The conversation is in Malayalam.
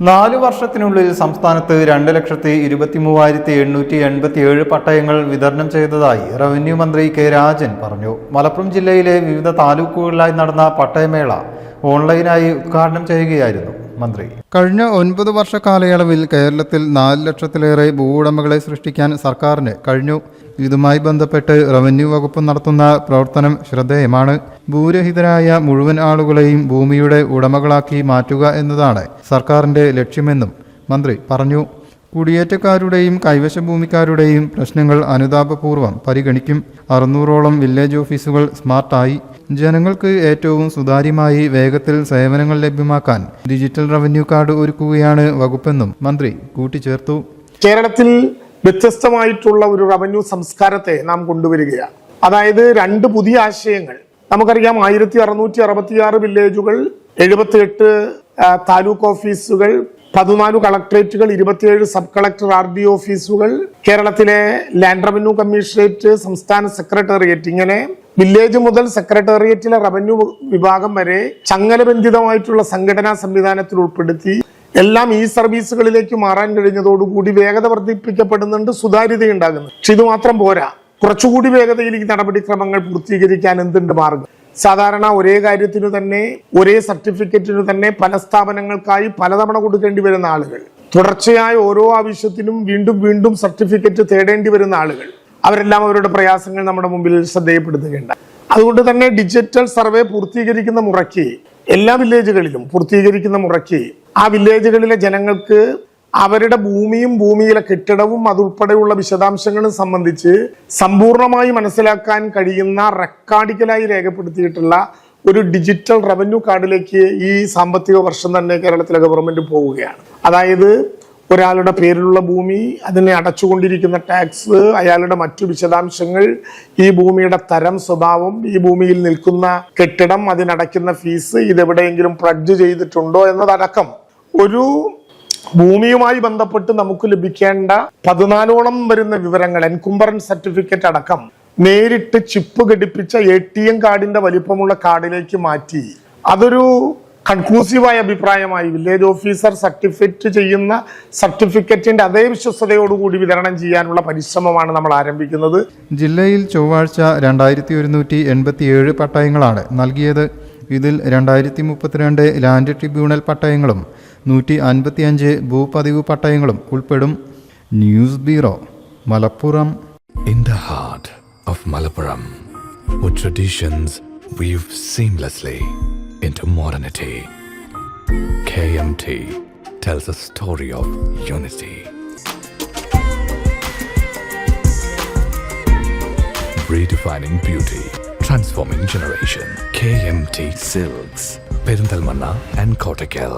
നാലു വർഷത്തിനുള്ളിൽ സംസ്ഥാനത്ത് രണ്ട് ലക്ഷത്തി ഇരുപത്തി മൂവായിരത്തി എണ്ണൂറ്റി എൺപത്തി ഏഴ് പട്ടയങ്ങൾ വിതരണം ചെയ്തതായി റവന്യൂ മന്ത്രി കെ രാജൻ പറഞ്ഞു. മലപ്പുറം ജില്ലയിലെ വിവിധ താലൂക്കുകളിലായി നടന്ന പട്ടയമേള ഓൺലൈനായി ഉദ്ഘാടനം ചെയ്യുകയായിരുന്നു മന്ത്രി. കഴിഞ്ഞ ഒൻപത് വർഷ കാലയളവിൽ കേരളത്തിൽ നാല് ലക്ഷത്തിലേറെ ഭൂവുടമകളെ സൃഷ്ടിക്കാൻ സർക്കാരിന് കഴിഞ്ഞു. ഇതുമായി ബന്ധപ്പെട്ട് റവന്യൂ വകുപ്പ് നടത്തുന്ന പ്രവർത്തനം ശ്രദ്ധേയമാണ്. ഭൂരഹിതരായ മുഴുവൻ ആളുകളെയും ഭൂമിയുടെ ഉടമകളാക്കി മാറ്റുക എന്നതാണ് സർക്കാരിന്റെ ലക്ഷ്യമെന്നും മന്ത്രി പറഞ്ഞു. കുടിയേറ്റക്കാരുടെയും കൈവശ ഭൂമിക്കാരുടെയും പ്രശ്നങ്ങൾ അനുതാപപൂർവം പരിഗണിക്കും. അറുന്നൂറോളം വില്ലേജ് ഓഫീസുകൾ സ്മാർട്ടായി. ജനങ്ങൾക്ക് ഏറ്റവും സുതാര്യമായി വേഗത്തിൽ സേവനങ്ങൾ ലഭ്യമാക്കാൻ ഡിജിറ്റൽ റവന്യൂ കാർഡ് ഒരുക്കുകയാണ് വകുപ്പെന്നും മന്ത്രി കൂട്ടിച്ചേർത്തു. കേരളത്തിൽ വ്യത്യസ്തമായിട്ടുള്ള ഒരു റവന്യൂ സംസ്കാരത്തെ നാം കൊണ്ടുവരികയാണ്. അതായത് രണ്ട് പുതിയ ആശയങ്ങൾ. നമുക്കറിയാം ആയിരത്തി അറുന്നൂറ്റി അറുപത്തിയാറ് വില്ലേജുകൾ എഴുപത്തിയെട്ട് താലൂക്ക് ഓഫീസുകൾ പതിനാല് കളക്ടറേറ്റുകൾ ഇരുപത്തിയേഴ് സബ് കളക്ടർ ആർ ഡി ഓഫീസുകൾ കേരളത്തിലെ ലാൻഡ് റവന്യൂ കമ്മീഷണറേറ്റ് സംസ്ഥാന സെക്രട്ടേറിയറ്റ്. ഇങ്ങനെ വില്ലേജ് മുതൽ സെക്രട്ടേറിയറ്റിലെ റവന്യൂ വിഭാഗം വരെ ചങ്ങലബന്ധിതമായിട്ടുള്ള സംഘടനാ സംവിധാനത്തിൽ ഉൾപ്പെടുത്തി എല്ലാം ഈ സർവീസുകളിലേക്ക് മാറാൻ കഴിഞ്ഞതോടുകൂടി വേഗത വർദ്ധിപ്പിക്കപ്പെടുന്നുണ്ട് സുതാര്യത ഉണ്ടാകുന്നു പക്ഷെ ഇത് മാത്രം പോരാ. കുറച്ചുകൂടി വേഗതയിൽ ഈ നടപടിക്രമങ്ങൾ പൂർത്തീകരിക്കാൻ എന്തുണ്ട് മാർഗം? സാധാരണ ഒരേ കാര്യത്തിന് തന്നെ ഒരേ സർട്ടിഫിക്കറ്റിന് തന്നെ പല സ്ഥാപനങ്ങൾക്കായി പലതവണ കൊടുക്കേണ്ടി വരുന്ന ആളുകൾ. തുടർച്ചയായ ഓരോ ആവശ്യത്തിനും വീണ്ടും വീണ്ടും സർട്ടിഫിക്കറ്റ് തേടേണ്ടി വരുന്ന ആളുകൾ. അവരെല്ലാം അവരുടെ പ്രയാസങ്ങൾ നമ്മുടെ മുമ്പിൽ ശ്രദ്ധയപ്പെടുത്തുകയുണ്ട് അതുകൊണ്ട് തന്നെ ഡിജിറ്റൽ സർവേ പൂർത്തീകരിക്കുന്ന മുറയ്ക്ക് എല്ലാ വില്ലേജുകളിലും പൂർത്തീകരിക്കുന്ന മുറയ്ക്ക് ആ വില്ലേജുകളിലെ ജനങ്ങൾക്ക് അവരുടെ ഭൂമിയും ഭൂമിയിലെ കെട്ടിടവും അതുൾപ്പെടെയുള്ള വിശദാംശങ്ങളും സംബന്ധിച്ച് സമ്പൂർണമായി മനസ്സിലാക്കാൻ കഴിയുന്ന റെക്കോർഡിക്കലായി രേഖപ്പെടുത്തിയിട്ടുള്ള ഒരു ഡിജിറ്റൽ റവന്യൂ കാർഡിലേക്ക് ഈ സാമ്പത്തിക വർഷം തന്നെ കേരളത്തിലെ ഗവൺമെന്റ് പോവുകയാണ്. അതായത് ഒരാളുടെ പേരിലുള്ള ഭൂമി അതിനെ അടച്ചുകൊണ്ടിരിക്കുന്ന ടാക്സ് അയാളുടെ മറ്റു വിശദാംശങ്ങൾ ഈ ഭൂമിയുടെ തരം സ്വഭാവം ഈ ഭൂമിയിൽ നിൽക്കുന്ന കെട്ടിടം അതിനടയ്ക്കുന്ന ഫീസ് ഇതെവിടെയെങ്കിലും പ്ലഡ്ജ് ചെയ്തിട്ടുണ്ടോ എന്നതടക്കം ഒരു ഭൂമിയുമായി ബന്ധപ്പെട്ട് നമുക്ക് ലഭിക്കേണ്ട പതിനാലോളം വരുന്ന വിവരങ്ങൾ എൻകുംബറൻ സർട്ടിഫിക്കറ്റ് അടക്കം നേരിട്ട് ചിപ്പ് ഘടിപ്പിച്ച എ ടി എം കാർഡിന്റെ വലിപ്പമുള്ള കാർഡിലേക്ക് മാറ്റി. അതൊരു കൺക്ലൂസീവായ അഭിപ്രായമായി. വില്ലേജ് ഓഫീസർ സർട്ടിഫിക്കറ്റ് ചെയ്യുന്ന സർട്ടിഫിക്കറ്റിന്റെ അതേ വിശ്വസതയോടുകൂടി വിതരണം ചെയ്യാനുള്ള പരിശ്രമമാണ് നമ്മൾ ആരംഭിക്കുന്നത്. ജില്ലയിൽ ചൊവ്വാഴ്ച രണ്ടായിരത്തി ഒരുന്നൂറ്റി എൺപത്തിയേഴ് പട്ടയങ്ങളാണ് നൽകിയത്. ഇതിൽ രണ്ടായിരത്തി മുപ്പത്തിരണ്ട് ലാൻഡ് ട്രിബ്യൂണൽ പട്ടയങ്ങളും നൂറ്റി അൻപത്തിയഞ്ച് ഭൂപതിവ് പട്ടയങ്ങളും ഉൾപ്പെടും news bureau Malappuram In the heart of Malappuram, with traditions weave seamlessly into modernity, KMT tells a story of unity. Redefining beauty, transforming generation. KMT Silks, Perindalmanna and Kottakkal.